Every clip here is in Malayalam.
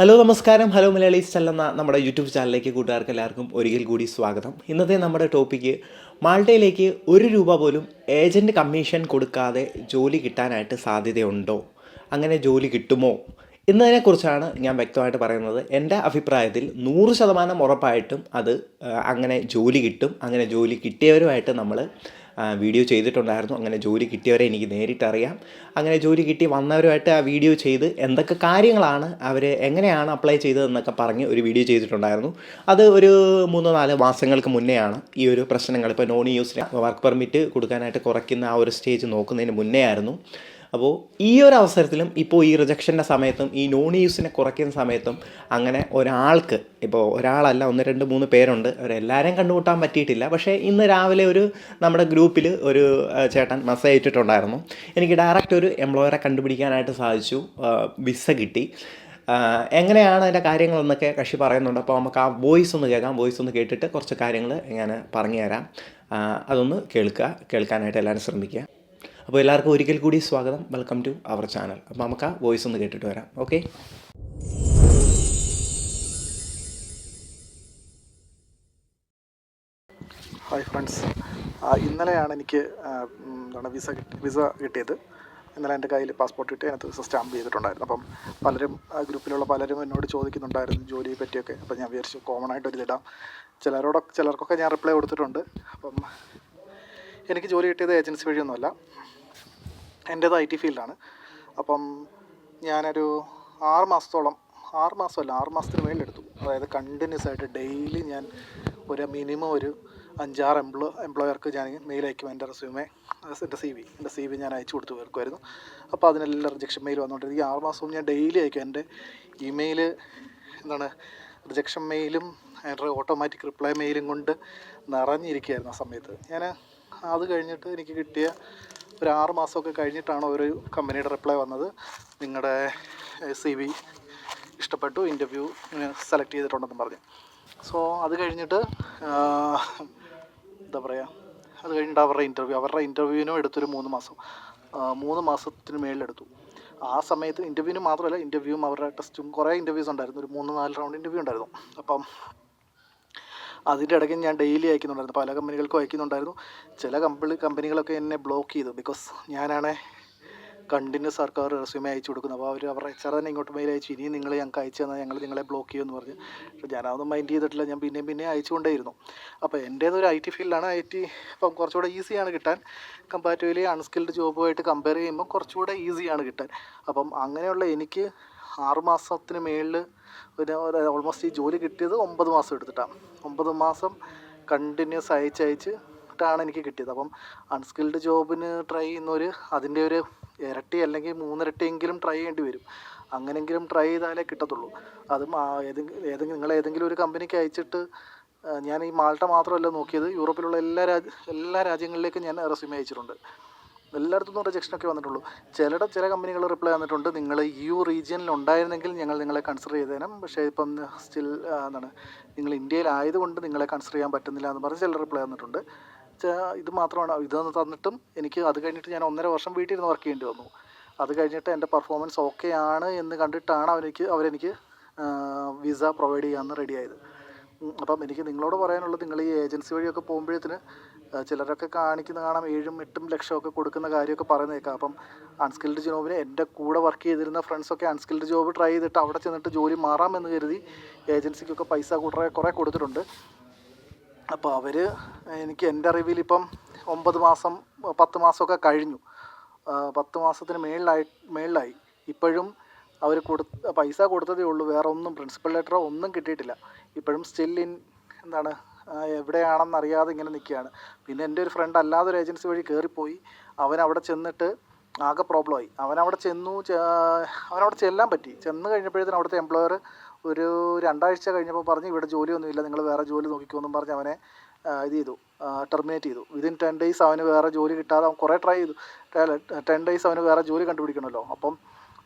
ഹലോ നമസ്കാരം. ഹലോ മലയാളീസ് എന്ന നമ്മുടെ യൂട്യൂബ് ചാനലിലേക്ക് കൂട്ടുകാർക്ക് എല്ലാവർക്കും ഒരിക്കൽ കൂടി സ്വാഗതം. ഇന്നത്തെ നമ്മുടെ ടോപ്പിക്ക് മാൾട്ടയിലേക്ക് ഒരു രൂപ പോലും ഏജന്റ് കമ്മീഷൻ കൊടുക്കാതെ ജോലി കിട്ടാനായിട്ട് സാധ്യതയുണ്ടോ? അങ്ങനെ ജോലി കിട്ടുമോ? എന്നതിനെക്കുറിച്ചാണ് ഞാൻ വ്യക്തമായിട്ട് പറയുന്നത്. എന്റെ അഭിപ്രായത്തിൽ നൂറ് ശതമാനം ഉറപ്പായിട്ടും അത് അങ്ങനെ ജോലി കിട്ടും. അങ്ങനെ ജോലി കിട്ടിയവരുമായിട്ട് നമ്മൾ വീഡിയോ ചെയ്തിട്ടുണ്ടായിരുന്നു. അങ്ങനെ ജോലി കിട്ടിയവരെ എനിക്ക് നേരിട്ടറിയാം. അങ്ങനെ ജോലി കിട്ടി വന്നവരുമായിട്ട് ആ വീഡിയോ ചെയ്ത് എന്തൊക്കെ കാര്യങ്ങളാണ് അവർ എങ്ങനെയാണ് അപ്ലൈ ചെയ്തതെന്നൊക്കെ പറഞ്ഞ് ഒരു വീഡിയോ ചെയ്തിട്ടുണ്ടായിരുന്നു. അത് ഒരു മൂന്നോ നാല് മാസങ്ങൾക്ക് മുന്നെയാണ് ഈ ഒരു പ്രശ്നങ്ങൾ. ഇപ്പോൾ നോൺ യൂസിന് വർക്ക് പെർമിറ്റ് കൊടുക്കാനായിട്ട് കുറയ്ക്കുന്ന ആ ഒരു സ്റ്റേജ് നോക്കുന്നതിന് മുന്നേ ആയിരുന്നു അപ്പോൾ ഈ ഒരു അവസരത്തിലും ഇപ്പോൾ ഈ റിജക്ഷന്റെ സമയത്തും ഈ നോൺ യൂസിനെ കുറയ്ക്കുന്ന സമയത്തും അങ്ങനെ ഒരാൾക്ക് ഇപ്പോൾ ഒരാളല്ല ഒന്ന് രണ്ട് മൂന്ന് പേരുണ്ട്. അവരെല്ലാവരെയും കണ്ടുമുട്ടാൻ പറ്റിയിട്ടില്ല. പക്ഷേ ഇന്ന് രാവിലെ ഒരു നമ്മുടെ ഗ്രൂപ്പിൽ ഒരു ചേട്ടൻ മെസ്സേജ് ഇട്ടിട്ടുണ്ടായിരുന്നു എനിക്ക് ഡയറക്റ്റ് ഒരു എംപ്ലോയറെ കണ്ടുപിടിക്കാനായിട്ട് സാധിച്ചു. വിസ കിട്ടി. എങ്ങനെയാണ് അതിന്റെ കാര്യങ്ങളെന്നൊക്കെ കക്ഷി പറയുന്നുണ്ട്. അപ്പോൾ നമുക്ക് ആ വോയിസ് ഒന്ന് കേൾക്കാം. വോയിസ് ഒന്ന് കേട്ടിട്ട് കുറച്ച് കാര്യങ്ങൾ ഞാൻ പറഞ്ഞു തരാം. അതൊന്ന് കേൾക്കുക. കേൾക്കാനായിട്ട് എല്ലാവരും ശ്രമിക്കുക. അപ്പോൾ എല്ലാവർക്കും ഒരിക്കൽ കൂടി സ്വാഗതം. വെൽക്കം ടു അവർ ചാനൽ അപ്പോൾ നമുക്ക് ആ വോയിസ് ഒന്ന് കേട്ടിട്ട് വരാം. ഓക്കെ ഹായ് ഫ്രണ്ട്സ് ഇന്നലെയാണ് എനിക്ക് എന്താണ് വിസ വിസ കിട്ടിയത്. ഇന്നലെ എന്റെ കയ്യിൽ പാസ്പോർട്ട് കിട്ടി അതിനകത്ത് സ്റ്റാമ്പ് ചെയ്തിട്ടുണ്ടായിരുന്നു. അപ്പം പലരും ഗ്രൂപ്പിലുള്ള പലരും എന്നോട് ചോദിക്കുന്നുണ്ടായിരുന്നു ജോലിയെ പറ്റിയൊക്കെ. അപ്പം ഞാൻ വിചാരിച്ചു കോമൺ ആയിട്ട് ഒരു ഇതിടാം ചിലരോടൊക്കെ ചിലർക്കൊക്കെ ഞാൻ റിപ്ലൈ കൊടുത്തിട്ടുണ്ട്. അപ്പം എനിക്ക് ജോലി കിട്ടിയത് ഏജൻസി വഴിയൊന്നുമല്ല. എന്റേത് ഐ ടി ഫീൽഡാണ്. അപ്പം ഞാനൊരു ആറ് മാസത്തോളം ആറ് മാസമല്ല ആറ് മാസത്തിന് മേളിലെടുത്തു അതായത് കണ്ടിന്യൂസ് ആയിട്ട് ഡെയിലി ഞാൻ ഒരു മിനിമം ഒരു അഞ്ചാറ് എംപ്ലോ എംപ്ലോയർക്ക് ഞാൻ മെയിൽ അയക്കും എന്റെ റെസ്യൂമെ എന്റെ സി വി എന്റെ സി വി ഞാൻ അയച്ചു കൊടുത്തു തീർക്കുമായിരുന്നു അപ്പോൾ അതിനെല്ലാം റിജക്ഷൻ മെയിൽ വന്നുകൊണ്ടിരിക്കും ആറ് മാസവും ഞാൻ ഡെയിലി അയക്കും. എന്റെ ഇമെയിൽ എന്താണ് റിജക്ഷൻ മെയിലും എന്റെ ഓട്ടോമാറ്റിക് റിപ്ലൈ മെയിലും കൊണ്ട് നിറഞ്ഞിരിക്കുകയായിരുന്നു ആ സമയത്ത്. ഞാൻ അത് കഴിഞ്ഞിട്ട് എനിക്ക് കിട്ടിയ ഒരു ആറ് മാസമൊക്കെ കഴിഞ്ഞിട്ടാണ് ഒരു കമ്പനിയുടെ റിപ്ലൈ വന്നത്. നിങ്ങളുടെ സി വി ഇഷ്ടപ്പെട്ടു ഇന്റർവ്യൂ സെലക്ട് ചെയ്തിട്ടുണ്ടെന്ന് പറഞ്ഞു. സോ അത് കഴിഞ്ഞിട്ട് എന്താ പറയുക അത് കഴിഞ്ഞിട്ട് അവരുടെ ഇന്റർവ്യൂ അവരുടെ ഇന്റർവ്യൂവിനും എടുത്തൊരു മൂന്ന് മാസം. മൂന്ന് മാസത്തിന് മേളിലെടുത്തു ആ സമയത്ത് ഇന്റർവ്യൂവിന് മാത്രമല്ല ഇന്റർവ്യൂവും അവരുടെ ടെസ്റ്റും കുറേ ഇന്റർവ്യൂസ് ഉണ്ടായിരുന്നു. ഒരു മൂന്ന് നാല് റൗണ്ട് ഇന്റർവ്യൂ ഉണ്ടായിരുന്നു. അപ്പം അതിന്റെ ഇടയ്ക്ക് ഞാൻ ഡെയിലി അയക്കുന്നുണ്ടായിരുന്നു. പല കമ്പനികൾക്കും അയക്കുന്നുണ്ടായിരുന്നു. ചില കമ്പനി കമ്പനികളൊക്കെ എന്നെ ബ്ലോക്ക് ചെയ്തു ബിക്കോസ് ഞാനാണ് കണ്ടിന്യൂസ് സർക്കാർ റെസ്യൂമേ അയച്ചു കൊടുക്കുന്നത്. അപ്പോൾ അവർ അവരുടെ എച്ച് ആർ തന്നെ ഇങ്ങോട്ട് മെയിൽ അയച്ചു ഇനിയും നിങ്ങൾ ഞങ്ങൾക്ക് അയച്ചു തന്നാൽ ഞങ്ങൾ നിങ്ങളെ ബ്ലോക്ക് ചെയ്യുമെന്ന് പറഞ്ഞ്. പക്ഷേ ഞാനതൊന്നും മൈൻഡ് ചെയ്തിട്ടില്ല. ഞാൻ പിന്നെയും പിന്നെയും അയച്ചുകൊണ്ടേയിരുന്നു. അപ്പോൾ എന്റേതൊരു ഐ ടി ഫീൽഡാണ് ഐ ടി ഇപ്പം കുറച്ചുകൂടെ ഈസിയാണ് കിട്ടാൻ. കമ്പാരിറ്റീവ്ലി അൺസ്കിൽഡ് ജോബുമായിട്ട് കമ്പയർ ചെയ്യുമ്പോൾ കുറച്ചുകൂടെ ഈസിയാണ് കിട്ടാൻ. അപ്പം അങ്ങനെയുള്ള എനിക്ക് ആറ് മാസത്തിന് മേളിൽ ഒരു ഓൾമോസ്റ്റ് ഈ ജോലി കിട്ടിയത് ഒമ്പത് മാസം എടുത്തിട്ടാണ്. ഒമ്പത് മാസം കണ്ടിന്യൂസ് അയച്ച് അയച്ച് ാണ് എനിക്ക് കിട്ടിയത്. അപ്പം അൺസ്കിൽഡ് ജോബിന് ട്രൈ ചെയ്യുന്നവർ അതിന്റെ ഒരു ഇരട്ടി അല്ലെങ്കിൽ മൂന്നിരട്ടിയെങ്കിലും ട്രൈ ചെയ്യേണ്ടി വരും. അങ്ങനെങ്കിലും ട്രൈ ചെയ്താലേ കിട്ടത്തുള്ളൂ. അതും ഏതെങ്കിലും ഏതെങ്കിലും നിങ്ങൾ ഏതെങ്കിലും ഒരു കമ്പനിക്ക് അയച്ചിട്ട് ഞാൻ ഈ മാൾട്ട മാത്രമല്ല നോക്കിയത്. യൂറോപ്പിലുള്ള എല്ലാ രാജ്യ എല്ലാ രാജ്യങ്ങളിലേക്കും ഞാൻ റെസ്യൂമേ അയച്ചിട്ടുണ്ട്. എല്ലായിടത്തുനിന്നും റിജക്ഷനൊക്കെ വന്നിട്ടുള്ളൂ. ചിലട ചില കമ്പനികൾ റിപ്ലൈ വന്നിട്ടുണ്ട് നിങ്ങൾ യു റീജിയനിൽ ഉണ്ടായിരുന്നെങ്കിൽ ഞങ്ങൾ നിങ്ങളെ കൺസിഡർ ചെയ്തേനും. പക്ഷേ ഇപ്പം സ്റ്റിൽ എന്താണ് നിങ്ങൾ ഇന്ത്യയിലായതുകൊണ്ട് നിങ്ങളെ കൺസിഡർ ചെയ്യാൻ പറ്റുന്നില്ല എന്ന് പറഞ്ഞ് ചില റിപ്ലൈ വന്നിട്ടുണ്ട് ഇത് മാത്രമാണ്. ഇതൊന്ന് തന്നിട്ടും എനിക്ക് അത് കഴിഞ്ഞിട്ട് ഞാൻ ഒന്നര വർഷം വീട്ടിൽ ഇരുന്ന് വർക്ക് ചെയ്യേണ്ടി വന്നു. അത് കഴിഞ്ഞിട്ട് എന്റെ പെർഫോമൻസ് ഓക്കെ ആണ് എന്ന് കണ്ടിട്ടാണ് അവരെനിക്ക് അവരെനിക്ക് വിസ പ്രൊവൈഡ് ചെയ്യാമെന്ന് റെഡിയായത് അപ്പം എനിക്ക് നിങ്ങളോട് പറയാനുള്ളത് നിങ്ങൾ ഈ ഏജൻസി വഴിയൊക്കെ പോകുമ്പോഴത്തേന് ചിലരൊക്കെ കാണിക്കുന്ന കാണാം ഏഴും എട്ടും ലക്ഷമൊക്കെ കൊടുക്കുന്ന കാര്യമൊക്കെ പറയുന്നേക്കാം അപ്പം അൺസ്കിൽഡ് ജോബിന് എന്റെ കൂടെ വർക്ക് ചെയ്തിരുന്ന ഫ്രണ്ട്സൊക്കെ അൺസ്കിൽഡ് ജോബ് ട്രൈ ചെയ്തിട്ട് അവിടെ ചെന്നിട്ട് ജോലി മാറാമെന്ന് കരുതി ഏജൻസിക്കൊക്കെ പൈസ കുറേ കുറേ കൊടുത്തിട്ടുണ്ട്. അപ്പോൾ അവർ എനിക്ക് എന്റെ അറിവിൽ ഇപ്പം ഒമ്പത് മാസം പത്ത് മാസമൊക്കെ കഴിഞ്ഞു. പത്ത് മാസത്തിന് മേളിലായി മേളിലായി. ഇപ്പോഴും അവർ കൊടുത്ത പൈസ കൊടുത്തതേ ഉള്ളൂ. വേറെ ഒന്നും പ്രിൻസിപ്പൽ ലെറ്ററോ ഒന്നും കിട്ടിയിട്ടില്ല. ഇപ്പോഴും സ്റ്റിൽ ഇൻ എന്താണ് എവിടെയാണെന്ന് അറിയാതെ ഇങ്ങനെ നിൽക്കുകയാണ്. പിന്നെ എന്റെ ഒരു ഫ്രണ്ട് അല്ലാതെ ഒരു ഏജൻസി വഴി കയറിപ്പോയി. അവൻ അവിടെ ചെന്നിട്ട് ആകെ പ്രോബ്ലമായി അവൻ അവിടെ ചെന്നു അവനവിടെ ചെല്ലാൻ പറ്റി. ചെന്ന് കഴിഞ്ഞപ്പോഴത്തേനും അവിടുത്തെ എംപ്ലോയർ ഒരു രണ്ടാഴ്ച കഴിഞ്ഞപ്പോൾ പറഞ്ഞ് ഇവിടെ ജോലിയൊന്നുമില്ല നിങ്ങൾ വേറെ ജോലി നോക്കിക്കോന്നും പറഞ്ഞ് അവനെ ഇത് ചെയ്തു. ടെർമിനേറ്റ് ചെയ്തു. വിതിൻ ടെൻ ഡേയ്സ് അവന് വേറെ ജോലി കിട്ടാതെ അവൻ കുറേ ട്രൈ ചെയ്തു. ടെൻ ഡേയ്സ് അവന് വേറെ ജോലി കണ്ടുപിടിക്കണമല്ലോ. അപ്പം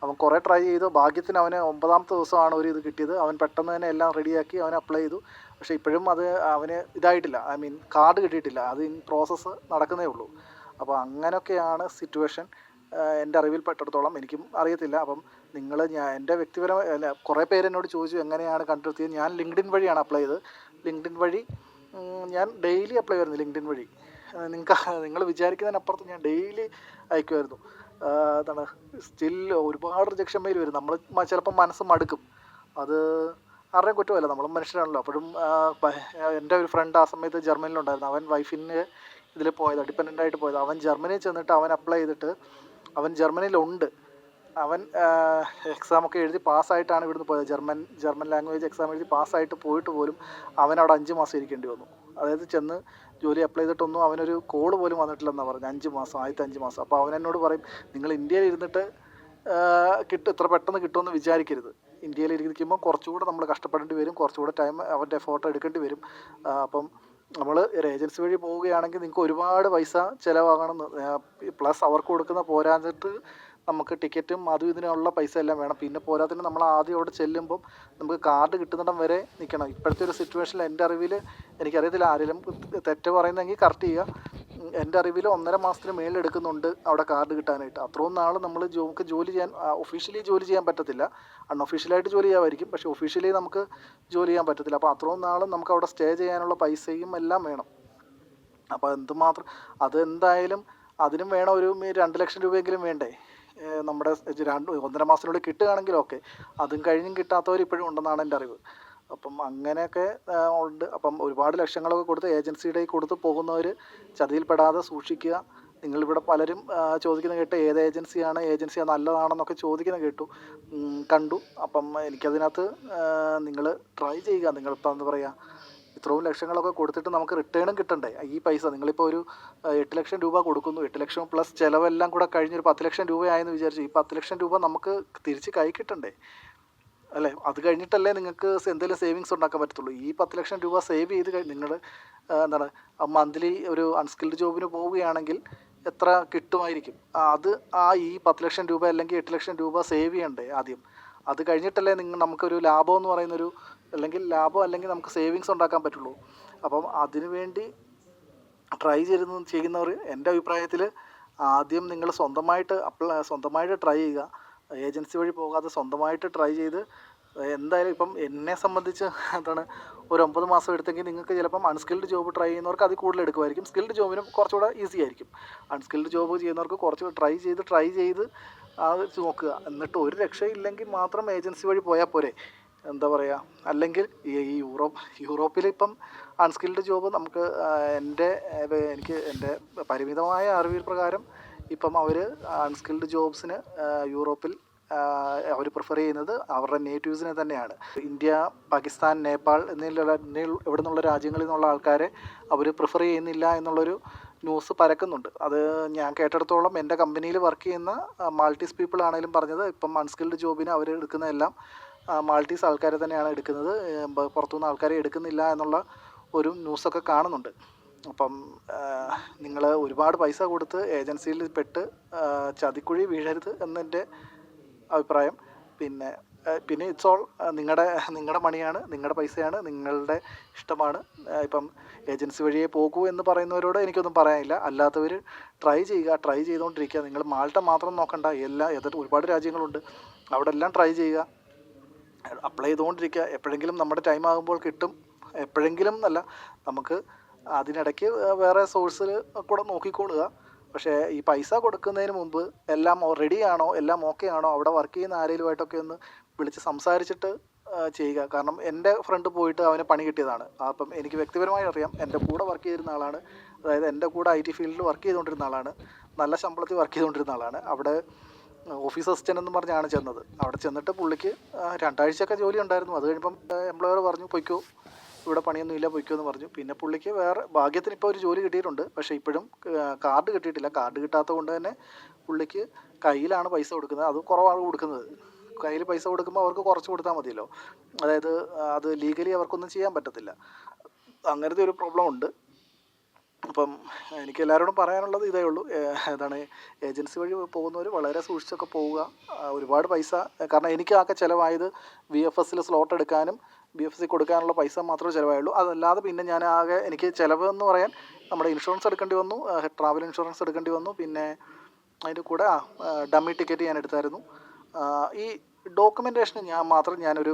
അവൻ കുറേ ട്രൈ ചെയ്തു. ഭാഗ്യത്തിന് അവന് ഒമ്പതാമത്തെ ദിവസമാണ് ഒരു ഇത് കിട്ടിയത്. അവൻ പെട്ടെന്ന് തന്നെ എല്ലാം റെഡിയാക്കി അവൻ അപ്ലൈ ചെയ്തു. പക്ഷേ ഇപ്പോഴും അത് അവന് ഇതായിട്ടില്ല. ഐ മീൻ കാർഡ് കിട്ടിയിട്ടില്ല. അത് ഇൻ പ്രോസസ്സ് നടക്കുന്നേ ഉള്ളൂ. അപ്പോൾ അങ്ങനെയൊക്കെയാണ് സിറ്റുവേഷൻ. എന്റെ അറിവിൽ പെട്ടിടത്തോളം എനിക്കും അറിയത്തില്ല. അപ്പം നിങ്ങൾ ഞാൻ എന്റെ വ്യക്തിപരമായ അല്ല കുറേ പേര് എന്നോട് ചോദിച്ചു എങ്ങനെയാണ് കണ്ടെത്തിയത്. ഞാൻ ലിങ്ക്ഡിൻ വഴിയാണ് അപ്ലൈ ചെയ്തത്. ലിങ്ക്ഡിൻ വഴി ഞാൻ ഡെയിലി അപ്ലൈ ചെയ്യുന്നു ലിങ്ക്ഡിൻ വഴി. നിങ്ങൾക്ക് നിങ്ങൾ വിചാരിക്കുന്നതിനപ്പുറത്ത് ഞാൻ ഡെയിലി അയക്കുമായിരുന്നു. എന്താണ് സ്റ്റിൽ ഒരുപാട് റിജക്ഷൻ മെയിൽ വരും. നമ്മൾ ചിലപ്പോൾ മനസ്സ് മടുക്കും. അത് ആരുടെയും കുറ്റമല്ല. നമ്മളും മനുഷ്യരാണല്ലോ. അപ്പോഴും എന്റെ ഒരു ഫ്രണ്ട് ആ സമയത്ത് ജർമ്മനിയിലുണ്ടായിരുന്നു. അവൻ വൈഫിന് ഇതിൽ പോയത് ഡിപ്പെൻഡന്റ് ആയിട്ട് പോയത്. അവൻ ജർമ്മനിയിൽ ചെന്നിട്ട് അവൻ അപ്ലൈ ചെയ്തിട്ട് അവൻ ജർമ്മനിയിലുണ്ട്. അവൻ എക്സാം ഒക്കെ എഴുതി പാസ്സായിട്ടാണ് ഇവിടുന്ന് പോയത്. ജർമ്മൻ ജർമ്മൻ ലാംഗ്വേജ് എക്സാം എഴുതി പാസ്സായിട്ട് പോയിട്ട് പോലും അവൻ അവിടെ അഞ്ച് മാസം ഇരിക്കേണ്ടി വന്നു. അതായത് ചെന്ന് ജോലി അപ്ലൈ ചെയ്തിട്ടൊന്നും അവനൊരു കോൾ പോലും വന്നിട്ടില്ലെന്നാണ് പറഞ്ഞത്. അഞ്ച് മാസം ആദ്യത്തെ അഞ്ച് മാസം. അപ്പോൾ അവൻ എന്നോട് പറയും നിങ്ങൾ ഇന്ത്യയിൽ ഇരുന്നിട്ട് കിട്ടും ഇത്ര പെട്ടെന്ന് കിട്ടുമെന്ന് വിചാരിക്കരുത്. ഇന്ത്യയിൽ ഇരിക്കുമ്പോൾ കുറച്ചുകൂടെ നമ്മൾ കഷ്ടപ്പെടേണ്ടി വരും കുറച്ചുകൂടെ ടൈം അവന്റെ ഫോട്ടോ എടുക്കേണ്ടി വരും. അപ്പം നമ്മൾ ഒരു ഏജൻസി വഴി പോവുകയാണെങ്കിൽ നിങ്ങൾക്ക് ഒരുപാട് പൈസ ചിലവാകണം. പ്ലസ് അവർക്ക് കൊടുക്കുന്ന പോരാഞ്ഞിട്ട് നമുക്ക് ടിക്കറ്റും അതും ഇതിനുള്ള പൈസ എല്ലാം വേണം. പിന്നെ പോരാത്തിന് നമ്മൾ ആദ്യം അവിടെ ചെല്ലുമ്പം നമുക്ക് കാർഡ് കിട്ടുന്നിടം വരെ നിൽക്കണം. ഇപ്പോഴത്തെ ഒരു സിറ്റുവേഷനിൽ എന്റെ അറിവിൽ എനിക്കറിയത്തില്ല ആരെങ്കിലും തെറ്റ് പറയുന്നെങ്കിൽ കറക്റ്റ് ചെയ്യുക. എന്റെ അറിവിൽ ഒന്നര മാസത്തിന് മേളിൽ എടുക്കുന്നുണ്ട് അവിടെ കാർഡ് കിട്ടാനായിട്ട്. അത്രയും നാൾ നമ്മൾ നമുക്ക് ജോലി ചെയ്യാൻ ഒഫീഷ്യലി ജോലി ചെയ്യാൻ പറ്റത്തില്ല. അൺഒഫീഷ്യലായിട്ട് ജോലി ചെയ്യാമായിരിക്കും. പക്ഷേ ഒഫീഷ്യലി നമുക്ക് ജോലി ചെയ്യാൻ പറ്റത്തില്ല. അപ്പോൾ അത്രയും നാൾ നമുക്ക് അവിടെ സ്റ്റേ ചെയ്യാനുള്ള പൈസയും എല്ലാം വേണം. അപ്പോൾ എന്തുമാത്രം അത് എന്തായാലും അതിനും വേണം ഒരു രണ്ട് ലക്ഷം രൂപയെങ്കിലും വേണ്ടേ? നമ്മുടെ രണ്ട് ഒന്നര മാസത്തിനുള്ളിൽ കിട്ടുകയാണെങ്കിൽ ഓക്കെ അതും കഴിഞ്ഞും കിട്ടാത്തവർ ഇപ്പോഴും ഉണ്ടെന്നാണ് എന്റെ അറിവ്. അപ്പം അങ്ങനെയൊക്കെ ഉണ്ട്. അപ്പം ഒരുപാട് ലക്ഷങ്ങളൊക്കെ കൊടുത്ത് ഏജൻസിയുടെ കൊടുത്ത് പോകുന്നവർ ചതിയിൽപ്പെടാതെ സൂക്ഷിക്കുക. നിങ്ങളിവിടെ പലരും ചോദിക്കുന്ന കേട്ട് ഏത് ഏജൻസിയാണ് ഏജൻസി നല്ലതാണെന്നൊക്കെ ചോദിക്കുന്ന കേട്ടു. കണ്ടു. അപ്പം എനിക്കതിനകത്ത് നിങ്ങൾ ട്രൈ ചെയ്യുക. നിങ്ങളിപ്പോൾ എന്താ പറയുക ഇത്രയും ലക്ഷങ്ങളൊക്കെ കൊടുത്തിട്ട് നമുക്ക് റിട്ടേണും കിട്ടണ്ടേ? ഈ പൈസ നിങ്ങളിപ്പോൾ ഒരു എട്ട് ലക്ഷം രൂപ കൊടുക്കുന്നു. എട്ട് ലക്ഷം പ്ലസ് ചിലവെല്ലാം കൂടെ കഴിഞ്ഞൊരു പത്ത് ലക്ഷം രൂപയായെന്ന് വിചാരിച്ചു. ഈ പത്ത് ലക്ഷം രൂപ നമുക്ക് തിരിച്ച് കൈ കിട്ടണ്ടേ? അല്ലേ? അത് കഴിഞ്ഞിട്ടല്ലേ നിങ്ങൾക്ക് എന്തെങ്കിലും സേവിങ്സ് ഉണ്ടാക്കാൻ പറ്റത്തുള്ളൂ. ഈ പത്ത് ലക്ഷം രൂപ സേവ് ചെയ്ത് കഴിഞ്ഞ് നിങ്ങൾ എന്താണ് മന്ത്ലി ഒരു അൺസ്കിൽഡ് ജോബിന് പോവുകയാണെങ്കിൽ എത്ര കിട്ടുമായിരിക്കും? അത് ആ ഈ പത്ത് ലക്ഷം രൂപ അല്ലെങ്കിൽ എട്ട് ലക്ഷം രൂപ സേവ് ചെയ്യണ്ടേ ആദ്യം? അത് കഴിഞ്ഞിട്ടല്ലേ നിങ്ങൾ നമുക്കൊരു ലാഭം എന്ന് പറയുന്നൊരു അല്ലെങ്കിൽ ലാഭം അല്ലെങ്കിൽ നമുക്ക് സേവിങ്സ് ഉണ്ടാക്കാൻ പറ്റുള്ളൂ. അപ്പം അതിനു വേണ്ടി ട്രൈ ചെയ്യുന്ന ചെയ്യുന്നവർ എന്റെ അഭിപ്രായത്തിൽ ആദ്യം നിങ്ങൾ സ്വന്തമായിട്ട് അപ്ലൈ സ്വന്തമായിട്ട് ട്രൈ ചെയ്യുക. ഏജൻസി വഴി പോകാതെ സ്വന്തമായിട്ട് ട്രൈ ചെയ്ത് എന്തായാലും ഇപ്പം എന്നെ സംബന്ധിച്ച് എന്താണ് ഒരു ഒമ്പത് മാസം എടുത്തെങ്കിൽ നിങ്ങൾക്ക് ചിലപ്പം അൺസ്കിൽഡ് ജോബ് ട്രൈ ചെയ്യുന്നവർക്ക് അത് കൂടുതൽ എടുക്കുമായിരിക്കും. സ്കിൽഡ് ജോബിനും കുറച്ചുകൂടെ ഈസി ആയിരിക്കും. അൺസ്കിൽഡ് ജോബ് ചെയ്യുന്നവർക്ക് കുറച്ച് ട്രൈ ചെയ്ത് ട്രൈ ചെയ്ത് അത് നോക്കുക. എന്നിട്ട് ഒരു രക്ഷയില്ലെങ്കിൽ മാത്രം ഏജൻസി വഴി പോയാൽ പോരെ. എന്താ പറയുക അല്ലെങ്കിൽ ഈ യൂറോപ്പ് യൂറോപ്പിൽ ഇപ്പം അൺസ്കിൽഡ് ജോബ് നമുക്ക് എന്റെ എനിക്ക് എന്റെ പരിമിതമായ അറിവിൽ പ്രകാരം ഇപ്പം അവർ അൺസ്കിൽഡ് ജോബ്സിന് യൂറോപ്പിൽ അവർ പ്രിഫർ ചെയ്യുന്നത് അവരുടെ നേറ്റീവ്സിനെ തന്നെയാണ്. ഇന്ത്യ പാകിസ്ഥാൻ നേപ്പാൾ എന്നുള്ള ഇവിടെ നിന്നുള്ള രാജ്യങ്ങളിൽ നിന്നുള്ള ആൾക്കാരെ അവർ പ്രിഫർ ചെയ്യുന്നില്ല എന്നുള്ളൊരു ന്യൂസ് പരക്കുന്നുണ്ട്. അത് ഞാൻ കേട്ടിടത്തോളം എന്റെ കമ്പനിയിൽ വർക്ക് ചെയ്യുന്ന മാൾട്ടീസ് പീപ്പിൾ ആണെങ്കിലും പറഞ്ഞത് ഇപ്പം അൺസ്കിൽഡ് ജോബിന് അവർ എടുക്കുന്നതെല്ലാം എല്ലാം മാൾട്ടീസ് ആൾക്കാരെ തന്നെയാണ് എടുക്കുന്നത്. പുറത്തുനിന്ന് ആൾക്കാരെ എടുക്കുന്നില്ല എന്നുള്ള ഒരു ന്യൂസൊക്കെ കാണുന്നുണ്ട്. അപ്പം നിങ്ങൾ ഒരുപാട് പൈസ കൊടുത്ത് ഏജൻസിയിൽ പെട്ട് ചതിക്കുഴി വീഴരുത് എന്നെന്റെ അഭിപ്രായം. പിന്നെ പിന്നെ ഇറ്റ്സ് ഓൾ നിങ്ങളുടെ നിങ്ങളുടെ മണിയാണ് നിങ്ങളുടെ പൈസയാണ് നിങ്ങളുടെ ഇഷ്ടമാണ്. ഇപ്പം ഏജൻസി വഴിയെ പോകൂ എന്ന് പറയുന്നവരോട് എനിക്കൊന്നും പറയാനില്ല. അല്ലാത്തവർ ട്രൈ ചെയ്യുക ട്രൈ ചെയ്തുകൊണ്ടിരിക്കുക നിങ്ങൾ മാൾട്ട മാത്രം നോക്കണ്ട. എല്ലാ ഏതൊരു ഒരുപാട് രാജ്യങ്ങളുണ്ട്. അവിടെ എല്ലാം ട്രൈ ചെയ്യുക. അപ്ലൈ ചെയ്തുകൊണ്ടിരിക്കുക എപ്പോഴെങ്കിലും നമ്മുടെ ടൈം ആകുമ്പോൾ കിട്ടും. എപ്പോഴെങ്കിലും എന്നല്ല. നമുക്ക് അതിനിടയ്ക്ക് വേറെ സോഴ്സിൽ കൂടെ നോക്കിക്കൊള്ളുക. പക്ഷേ ഈ പൈസ കൊടുക്കുന്നതിന് മുമ്പ് എല്ലാം റെഡി ആണോ എല്ലാം ഓക്കെ ആണോ അവിടെ വർക്ക് ചെയ്യുന്ന ആരെങ്കിലുമായിട്ടൊക്കെ ഒന്ന് വിളിച്ച് സംസാരിച്ചിട്ട് ചെയ്യുക. കാരണം എന്റെ ഫ്രണ്ട് പോയിട്ട് അവന് പണി കിട്ടിയതാണ്. അപ്പം എനിക്ക് വ്യക്തിപരമായി അറിയാം എന്റെ കൂടെ വർക്ക് ചെയ്തിരുന്ന ആളാണ്. അതായത് എന്റെ കൂടെ ഐ ടി ഫീൽഡിൽ വർക്ക് ചെയ്തുകൊണ്ടിരുന്ന ആളാണ്. നല്ല ശമ്പളത്തിൽ വർക്ക് ചെയ്തുകൊണ്ടിരുന്ന ആളാണ്. അവിടെ ഓഫീസ് അസിസ്റ്റന്റ് എന്ന് പറഞ്ഞാണ് ചെന്നത്. അവിടെ ചെന്നിട്ട് പുള്ളിക്ക് രണ്ടാഴ്ചയൊക്കെ ജോലി ഉണ്ടായിരുന്നു. അത് കഴിയുമ്പം എംപ്ലോയർ പറഞ്ഞു പൊയ്ക്കോ ഇവിടെ പണിയൊന്നും ഇല്ല എന്ന് പറഞ്ഞു. പിന്നെ പുള്ളിക്ക് വേറെ ഭാഗ്യത്തിന് ഇപ്പോൾ ഒരു ജോലി കിട്ടിയിട്ടുണ്ട്. പക്ഷേ ഇപ്പോഴും കാർഡ് കിട്ടിയിട്ടില്ല. കാർഡ് കിട്ടാത്തത് കൊണ്ട് തന്നെ പുള്ളിക്ക് കയ്യിലാണ് പൈസ കൊടുക്കുന്നത്. അത് കുറവാണ് കൊടുക്കുന്നത്. കയ്യിൽ പൈസ കൊടുക്കുമ്പോൾ അവർക്ക് കുറച്ച് കൊടുത്താൽ മതിയല്ലോ. അതായത് അത് ലീഗലി അവർക്കൊന്നും ചെയ്യാൻ പറ്റത്തില്ല. അങ്ങനത്തെ ഒരു പ്രോബ്ലം ഉണ്ട്. അപ്പം എനിക്ക് എല്ലാവരോടും പറയാനുള്ളത് ഇതേ ഉള്ളൂ. അതാണ് ഏജൻസി വഴി പോകുന്നവർ വളരെ സൂക്ഷിച്ചൊക്കെ പോവുക. ഒരുപാട് പൈസ കാരണം എനിക്ക് ആകെ ചിലവായത് വി എഫ് എസിൽ സ്ലോട്ട് എടുക്കാനും ബി എഫ് സി കൊടുക്കാനുള്ള പൈസ മാത്രമേ ചിലവായുള്ളൂ. അതല്ലാതെ പിന്നെ ഞാൻ ആകെ എനിക്ക് ചിലവ് എന്ന് പറയാൻ നമ്മുടെ ഇൻഷുറൻസ് എടുക്കേണ്ടി വന്നു ട്രാവൽ ഇൻഷുറൻസ് എടുക്കേണ്ടി വന്നു. പിന്നെ അതിന്റെ കൂടെ ആ ഡമ്മി ടിക്കറ്റ് ഞാൻ എടുത്തായിരുന്നു. ഈ ഡോക്യുമെന്റേഷന് ഞാൻ മാത്രം ഞാനൊരു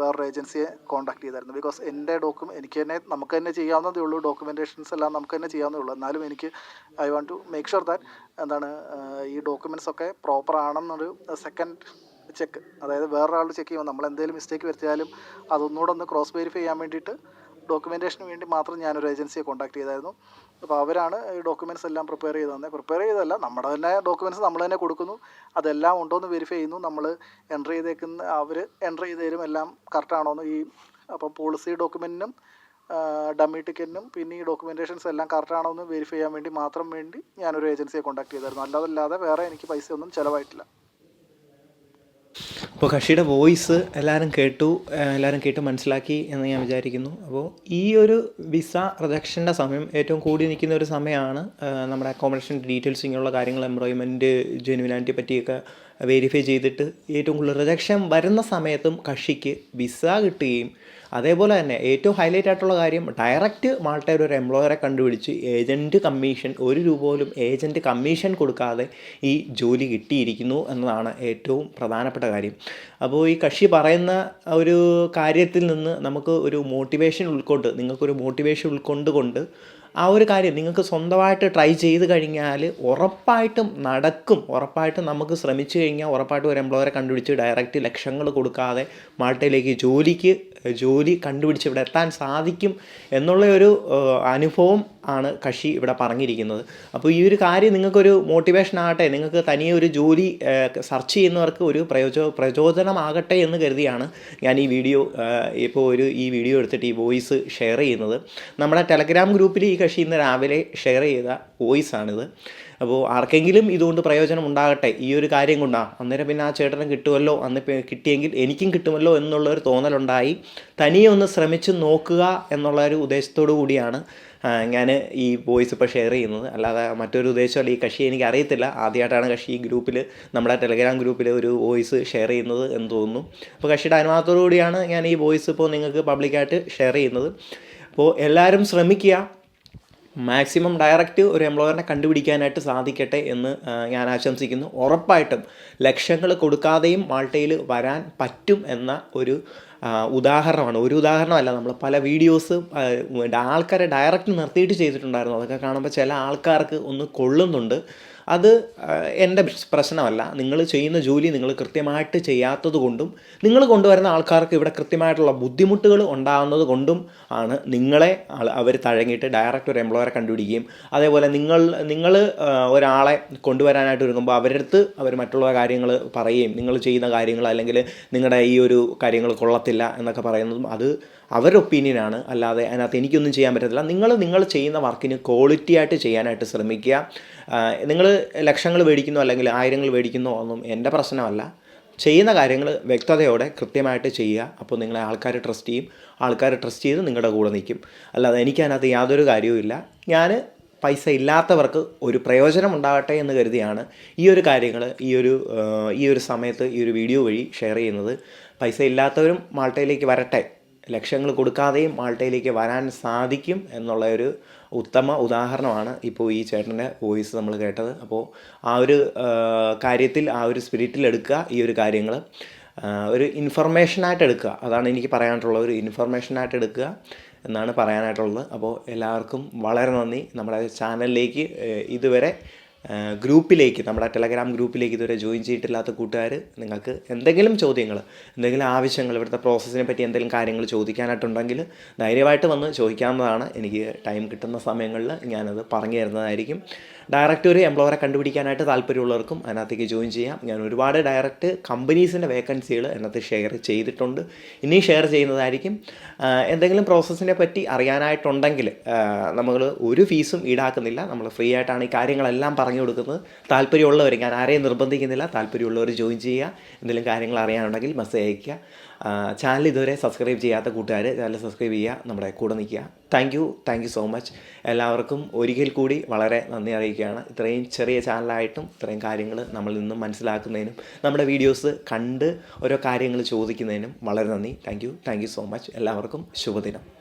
വേറൊരു ഏജൻസിയെ കോൺടാക്ട് ചെയ്തായിരുന്നു. ബിക്കോസ് എന്റെ ഡോക്യുമെന്റ് എനിക്ക് തന്നെ നമുക്ക് തന്നെ ചെയ്യാവുന്നതേ ഉള്ളൂ. ഡോക്യുമെന്റേഷൻസ് എല്ലാം നമുക്ക് തന്നെ ചെയ്യാവുന്നതേ ഉള്ളൂ. എന്നാലും എനിക്ക് I want to make sure that എന്താണ് ഈ ഡോക്യുമെന്റ്സ് ഒക്കെ പ്രോപ്പർ ആണെന്നൊരു സെക്കൻഡ് ചെക്ക് അതായത് വേറൊരാൾ ചെക്ക് ചെയ്യുമ്പോൾ നമ്മൾ എന്തെങ്കിലും മിസ്റ്റേക്ക് വരുത്തിയാലും അതൊന്നുകൂടെ ഒന്ന് ക്രോസ് വെരിഫൈ ചെയ്യാൻ വേണ്ടിയിട്ട് ഡോക്യുമെന്റേഷന് വേണ്ടി മാത്രം ഞാനൊരു ഏജൻസിയെ കോൺടാക്ട് ചെയ്തായിരുന്നു. അപ്പോൾ അവരാണ് ഈ ഡോക്യുമെന്റ്സ് എല്ലാം പ്രിപ്പയർ ചെയ്ത് തന്നെ. പ്രിപ്പയർ ചെയ്തല്ല നമ്മുടെ തന്നെ ഡോക്യുമെന്റ്സ് നമ്മൾ തന്നെ കൊടുക്കുന്നു. അതെല്ലാം ഉണ്ടോ എന്ന് വെരിഫൈ ചെയ്യുന്നു. നമ്മൾ എന്റർ ചെയ്തേക്കുന്ന അവർ എന്റർ ചെയ്ത് തരും. എല്ലാം കറക്റ്റാണോ എന്ന് ഈ അപ്പോൾ പോളിസി ഡോക്യുമെന്റിനും ഡമ്മി ടിക്കറ്റിനും പിന്നെ ഈ ഡോക്യുമെന്റേഷൻസ് എല്ലാം കറക്റ്റാണോ എന്ന് വെരിഫൈ ചെയ്യാൻ വേണ്ടി മാത്രം വേണ്ടി ഞാനൊരു ഏജൻസിയെ കോൺടാക്ട് ചെയ്തായിരുന്നു. അല്ലാതല്ലാതെ വേറെ എനിക്ക് പൈസയൊന്നും ചിലവായിട്ടില്ല. അപ്പോൾ കക്ഷിയുടെ വോയിസ് എല്ലാവരും കേട്ടു എല്ലാവരും കേട്ട് മനസ്സിലാക്കി എന്ന് ഞാൻ വിചാരിക്കുന്നു. അപ്പോൾ ഈ ഒരു വിസ റിജക്ഷന്റെ സമയം ഏറ്റവും കൂടി നിൽക്കുന്ന ഒരു സമയമാണ് നമ്മുടെ അക്കോമഡേഷൻ ഡീറ്റെയിൽസ് ഇങ്ങനെയുള്ള കാര്യങ്ങൾ എംപ്ലോയ്മെന്റ് ജെനുവിനാലിറ്റി പറ്റിയൊക്കെ വെരിഫൈ ചെയ്തിട്ട് ഏറ്റവും കൂടുതൽ റിജക്ഷൻ വരുന്ന സമയത്തും കക്ഷിക്ക് വിസ കിട്ടുകയും അതേപോലെ തന്നെ ഏറ്റവും ഹൈലൈറ്റ് ആയിട്ടുള്ള കാര്യം ഡയറക്റ്റ് മാൾട്ടയിൽ ഒരു എംപ്ലോയറെ കണ്ടുപിടിച്ച് ഏജന്റ് കമ്മീഷൻ ഒരു രൂപ പോലും ഏജന്റ് കമ്മീഷൻ കൊടുക്കാതെ ഈ ജോലി കിട്ടിയിരിക്കുന്നു എന്നതാണ് ഏറ്റവും പ്രധാനപ്പെട്ട കാര്യം. അപ്പോൾ ഈ കക്ഷി പറയുന്ന ഒരു കാര്യത്തിൽ നിന്ന് നമുക്ക് ഒരു മോട്ടിവേഷൻ ഉൾക്കൊണ്ട് നിങ്ങൾക്കൊരു മോട്ടിവേഷൻ ഉൾക്കൊണ്ടുകൊണ്ട് ആ ഒരു കാര്യം നിങ്ങൾക്ക് സ്വന്തമായിട്ട് ട്രൈ ചെയ്ത് കഴിഞ്ഞാൽ ഉറപ്പായിട്ടും നടക്കും. ഉറപ്പായിട്ടും നമുക്ക് ശ്രമിച്ചു കഴിഞ്ഞാൽ ഉറപ്പായിട്ടും ഒരു എംപ്ലോയറെ കണ്ടുപിടിച്ച് ഡയറക്റ്റ് ലക്ഷങ്ങൾ കൊടുക്കാതെ മാൾട്ടയിലേക്ക് ജോലിക്ക് ജോലി കണ്ടുപിടിച്ച് ഇവിടെ എത്താൻ സാധിക്കും എന്നുള്ള ഒരു അനുഭവം ആണ് കക്ഷി ഇവിടെ പറഞ്ഞിരിക്കുന്നത്. അപ്പോൾ ഈ ഒരു കാര്യം നിങ്ങൾക്കൊരു മോട്ടിവേഷൻ ആകട്ടെ നിങ്ങൾക്ക് തനിയെ ഒരു ജോലി സെർച്ച് ചെയ്യുന്നവർക്ക് ഒരു പ്രയോജോ പ്രചോദനമാകട്ടെ എന്ന് കരുതിയാണ് ഞാൻ ഈ വീഡിയോ ഇപ്പോൾ ഒരു ഈ വീഡിയോ എടുത്തിട്ട് ഈ വോയിസ് ഷെയർ ചെയ്യുന്നത്. നമ്മുടെ ടെലഗ്രാം ഗ്രൂപ്പിൽ ഈ കക്ഷി ഇന്ന് രാവിലെ ഷെയർ ചെയ്ത വോയിസ് ആണിത്. അപ്പോൾ ആർക്കെങ്കിലും ഇതുകൊണ്ട് പ്രയോജനം ഉണ്ടാകട്ടെ? ഈ ഒരു കാര്യം കൊണ്ടാ. അന്നേരം പിന്നെ ആ ചേട്ടന് കിട്ടുമല്ലോ? അന്ന് കിട്ടിയെങ്കിൽ എനിക്കും കിട്ടുമല്ലോ എന്നുള്ളൊരു തോന്നലുണ്ടായി. തനിയെ ഒന്ന് ശ്രമിച്ച് നോക്കുക എന്നുള്ള ഒരു ഉദ്ദേശത്തോടു കൂടിയാണ് ഞാൻ ഈ വോയിസ് ഇപ്പോൾ ഷെയർ ചെയ്യുന്നത്. അല്ലാതെ മറ്റൊരു ഉദ്ദേശമല്ല. ഈ കക്ഷി എനിക്ക് അറിയത്തില്ല. ആദ്യമായിട്ടാണ് കക്ഷി ഈ ഗ്രൂപ്പിൽ നമ്മുടെ ടെലഗ്രാം ഗ്രൂപ്പിൽ ഒരു വോയിസ് ഷെയർ ചെയ്യുന്നത് എന്ന് തോന്നുന്നു. അപ്പോൾ കക്ഷിയുടെ അനുവാദത്തോടു കൂടിയാണ് ഞാൻ ഈ വോയിസ് ഇപ്പോൾ നിങ്ങൾക്ക് പബ്ലിക്കായിട്ട് ഷെയർ ചെയ്യുന്നത്. അപ്പോൾ എല്ലാവരും ശ്രമിക്കുക. മാക്സിമം ഡയറക്റ്റ് ഒരു എംപ്ലോയറിനെ കണ്ടുപിടിക്കാനായിട്ട് സാധിക്കട്ടെ എന്ന് ഞാൻ ആശംസിക്കുന്നു. ഉറപ്പായിട്ടും ലക്ഷങ്ങൾ കൊടുക്കാതെയും മാൾട്ടയിൽ വരാൻ പറ്റും എന്ന ഒരു ഉദാഹരണമാണ്. ഒരു ഉദാഹരണമല്ല നമ്മൾ പല വീഡിയോസ് ആൾക്കാരെ ഡയറക്റ്റ് നിർത്തിയിട്ട് ചെയ്തിട്ടുണ്ടായിരുന്നു. അതൊക്കെ കാണുമ്പോൾ ചില ആൾക്കാർക്ക് ഒന്ന് കൊള്ളുന്നുണ്ട്. അത് എന്റെ പ്രശ്നമല്ല. നിങ്ങൾ ചെയ്യുന്ന ജോലി നിങ്ങൾ കൃത്യമായിട്ട് ചെയ്യാത്തത് കൊണ്ടും നിങ്ങൾ കൊണ്ടുവരുന്ന ആൾക്കാർക്ക് ഇവിടെ കൃത്യമായിട്ടുള്ള ബുദ്ധിമുട്ടുകൾ ഉണ്ടാകുന്നത് കൊണ്ടും ആണ് നിങ്ങളെ അവർ തഴങ്ങിയിട്ട് ഡയറക്റ്റ് ഒരു എംപ്ലോയറെ കണ്ടുപിടിക്കുകയും അതേപോലെ നിങ്ങൾ നിങ്ങൾ ഒരാളെ കൊണ്ടുവരാനായിട്ട് ഒരുങ്ങുമ്പോൾ അവരടുത്ത് അവർ മറ്റുള്ള കാര്യങ്ങൾ പറയുകയും നിങ്ങൾ ചെയ്യുന്ന കാര്യങ്ങൾ അല്ലെങ്കിൽ നിങ്ങളുടെ ഈ ഒരു കാര്യങ്ങൾ കൊള്ളത്തില്ല എന്നൊക്കെ പറയുന്നതും അത് അവരുടെ ഒപ്പീനിയനാണ് അല്ലാതെ അതിനകത്ത് എനിക്കൊന്നും ചെയ്യാൻ പറ്റത്തില്ല. നിങ്ങൾ നിങ്ങൾ ചെയ്യുന്ന വർക്കിന് ക്വാളിറ്റി ആയിട്ട് ചെയ്യാനായിട്ട് ശ്രമിക്കുക. നിങ്ങൾ ലക്ഷങ്ങൾ മേടിക്കുന്നോ അല്ലെങ്കിൽ ആയിരങ്ങൾ മേടിക്കുന്നോ ഒന്നും എന്റെ പ്രശ്നമല്ല. ചെയ്യുന്ന കാര്യങ്ങൾ വ്യക്തതയോടെ കൃത്യമായിട്ട് ചെയ്യുക. അപ്പോൾ നിങ്ങളെ ആൾക്കാർ ട്രസ്റ്റ് ചെയ്യും. ആൾക്കാർ ട്രസ്റ്റ് ചെയ്ത് നിങ്ങളുടെ കൂടെ നിൽക്കും. അല്ലാതെ എനിക്കതിനകത്ത് യാതൊരു കാര്യവുമില്ല ഞാൻ പൈസ ഇല്ലാത്തവർക്ക് ഒരു പ്രയോജനം ഉണ്ടാകട്ടെ എന്ന് കരുതിയാണ് ഈ ഒരു കാര്യങ്ങൾ ഈ ഒരു ഈ ഒരു സമയത്ത് ഈ ഒരു വീഡിയോ വഴി ഷെയർ ചെയ്യുന്നത്. പൈസ ഇല്ലാത്തവരും മാൾട്ടയിലേക്ക് വരട്ടെ. ലക്ഷ്യങ്ങൾ കൊടുക്കാതെയും മാൾട്ടയിലേക്ക് വരാൻ സാധിക്കും എന്നുള്ള ഒരു ഉത്തമ ഉദാഹരണമാണ് ഇപ്പോൾ ഈ ചേട്ടന്റെ വോയിസ് നമ്മൾ കേട്ടത്. അപ്പോൾ ആ ഒരു കാര്യത്തിൽ ആ ഒരു സ്പിരിറ്റിൽ എടുക്കുക ഈ ഒരു കാര്യങ്ങൾ ഒരു ഇൻഫർമേഷനായിട്ട് എടുക്കുക. അതാണ് എനിക്ക് പറയാനായിട്ടുള്ള ഒരു ഇൻഫർമേഷനായിട്ട് എടുക്കുക എന്നാണ് പറയാനായിട്ടുള്ളത്. അപ്പോൾ എല്ലാവർക്കും വളരെ നന്ദി. നമ്മുടെ ചാനലിലേക്ക് ഇതുവരെ ഗ്രൂപ്പിലേക്ക് നമ്മുടെ ടെലഗ്രാം ഗ്രൂപ്പിലേക്ക് ഇതുവരെ ജോയിൻ ചെയ്തിട്ടില്ലാത്ത കൂട്ടുകാർ നിങ്ങൾക്ക് എന്തെങ്കിലും ചോദ്യങ്ങൾ എന്തെങ്കിലും ആവശ്യങ്ങൾ ഇവിടുത്തെ പ്രോസസ്സിനെ പറ്റി എന്തെങ്കിലും കാര്യങ്ങൾ ചോദിക്കാനായിട്ടുണ്ടെങ്കിൽ ധൈര്യമായിട്ട് വന്ന് ചോദിക്കാവുന്നതാണ് എനിക്ക് ടൈം കിട്ടുന്ന സമയങ്ങളിൽ ഞാനത് പറഞ്ഞു തരുന്നതായിരിക്കും. ഡയറക്റ്റ് ഒരു എംപ്ലോയറെ കണ്ടുപിടിക്കാനായിട്ട് താല്പര്യമുള്ളവർക്കും അതിനകത്തേക്ക് ജോയിൻ ചെയ്യാം. ഞാൻ ഒരുപാട് ഡയറക്റ്റ് കമ്പനീസിന്റെ വേക്കൻസികൾ അതിനകത്ത് ഷെയർ ചെയ്തിട്ടുണ്ട്. ഇനിയും ഷെയർ ചെയ്യുന്നതായിരിക്കും. എന്തെങ്കിലും പ്രോസസ്സിനെ പറ്റി അറിയാനായിട്ടുണ്ടെങ്കിൽ നമ്മൾ ഒരു ഫീസും ഈടാക്കുന്നില്ല. നമ്മൾ ഫ്രീ ആയിട്ടാണ് ഈ കാര്യങ്ങളെല്ലാം പറഞ്ഞു കൊടുക്കുന്നത്. താല്പര്യമുള്ളവർ ഞാൻ ആരെയും നിർബന്ധിക്കുന്നില്ല. താല്പര്യമുള്ളവർ ജോയിൻ ചെയ്യുക. എന്തെങ്കിലും കാര്യങ്ങൾ അറിയാനുണ്ടെങ്കിൽ മെസ്സേജ് അയയ്ക്കുക. ചാനൽ ഇതുവരെ സബ്സ്ക്രൈബ് ചെയ്യാത്ത കൂട്ടുകാർ ചാനൽ സബ്സ്ക്രൈബ് ചെയ്യുക നമ്മുടെ കൂടെ നിൽക്കുക. Thank you thank you so much എല്ലാവർക്കും ഒരിക്കൽ കൂടി വളരെ നന്ദി അറിയിക്കുകയാണ്. ഇത്രയും ചെറിയ ചാനലായിട്ടും ഇത്രയും കാര്യങ്ങൾ നമ്മളിൽ നിന്നും മനസ്സിലാക്കുന്നതിനും നമ്മുടെ വീഡിയോസ് കണ്ട് ഓരോ കാര്യങ്ങൾ ചോദിക്കുന്നതിനും വളരെ നന്ദി. Thank you thank you so much എല്ലാവർക്കും ശുഭദിനം.